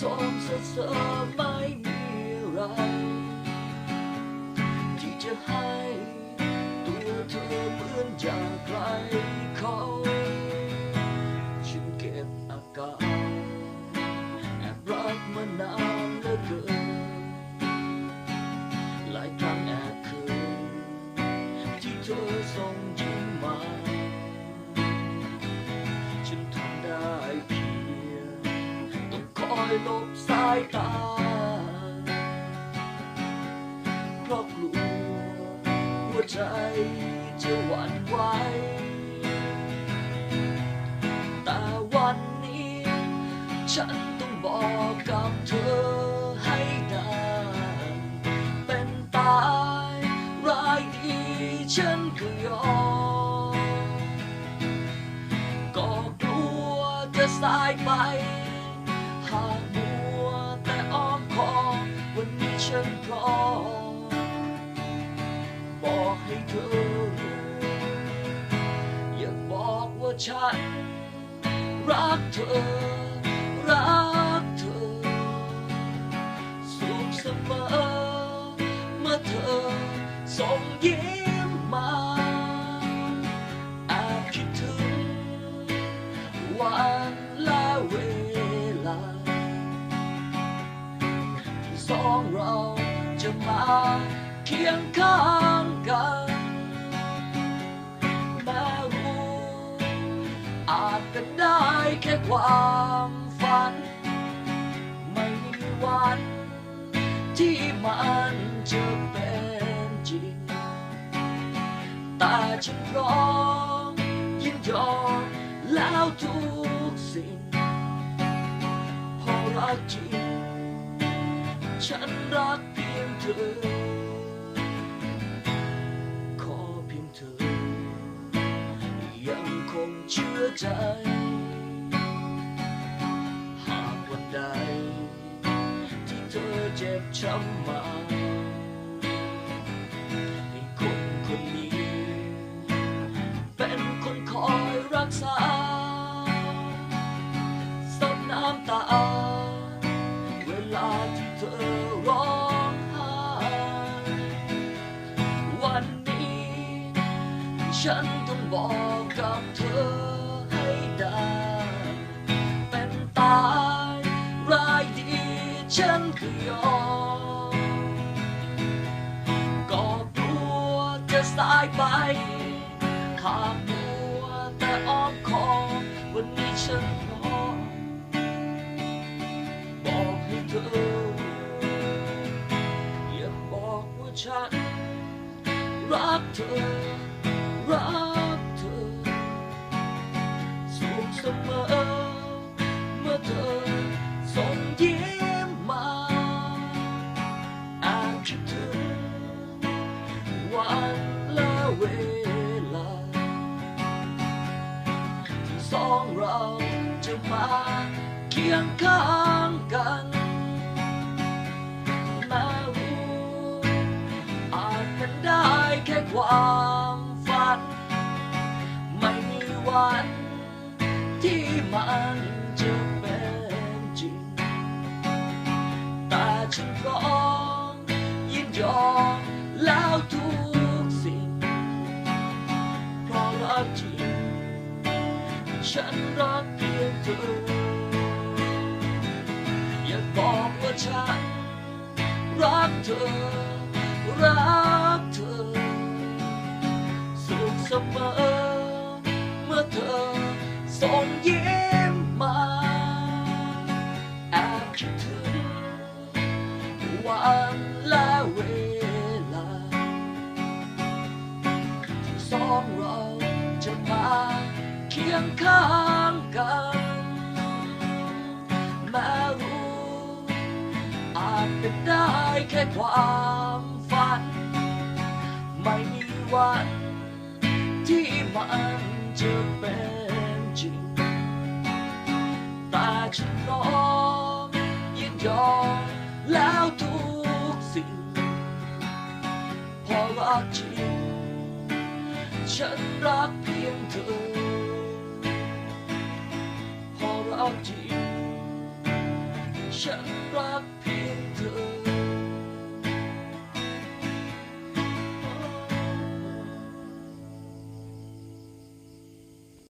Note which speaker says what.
Speaker 1: สมสมเสมอไม่มีอะไรที่จะให้ตัวเธอเหมือนจากใครเขาฉันเก็บอาการแอบรักมานานเหลือเกินายตาเพราะกลัวหัวใจจะหวั่นไหวแต่วันนี้ ฉันต้องบอกกับเธอให้ได้เป็นตายร้ายดีฉันก็ยอมก็กลัวจะสายไป บอกให้เธอรู้อย่าบอกว่าฉัน รักเธอ รักเธอ สุขเสมอ เมื่อเธอส่งยิ้มมาแอบคิดถึงวัน จะมาเคียงข้างกันแม้รู้อาจเป็นได้แค่ความฝัน ไม่มีวันที่มันจะเป็นจริง แต่ฉันพร้อมยินยอมแล้วทุกสิ่งเพอรักจริงฉันรักเพียงเธอ ขอเพียงเธอ ยังคงเชื่อใจ หากวันใดที่เธอเจ็บช้ำมา ฉันต้องบอกกับเธอให้ได้ เป็นตายร้ายดีฉันก็ยอมก็กลัวจะสายไป หากมัวแต่อ้อมคอมวันนี้ฉันพร้อมบอกให้เธอรู้อย่าบอกว่าฉันรักเธอ รักเธอสุขเสมอเมื่อเธอส่งยิ้มมาอบคิดถึงวันและเวลา ที่สองเราจะมาเคียงข้างกันแม้รู้อาจเป็นได้แค่ความ มันจะเป็นจริง แต่ฉันพร้อมยินยอมแล้วทุกสิ่ง เพราะรักจริง ฉันรักเพียงเธอ อยากบอกว่าฉันรักเธอรัก วันและเวลา ที่สองเราจะมาเคียงข้างกันแม้รู้อาจเป็นได้แค่ความฝัน ไม่มีวันที่มันจะเป็นจริงแต่ฉัน พอรักจริง ฉันรักเพียงเธอพอรักจริง ฉันรักเพียง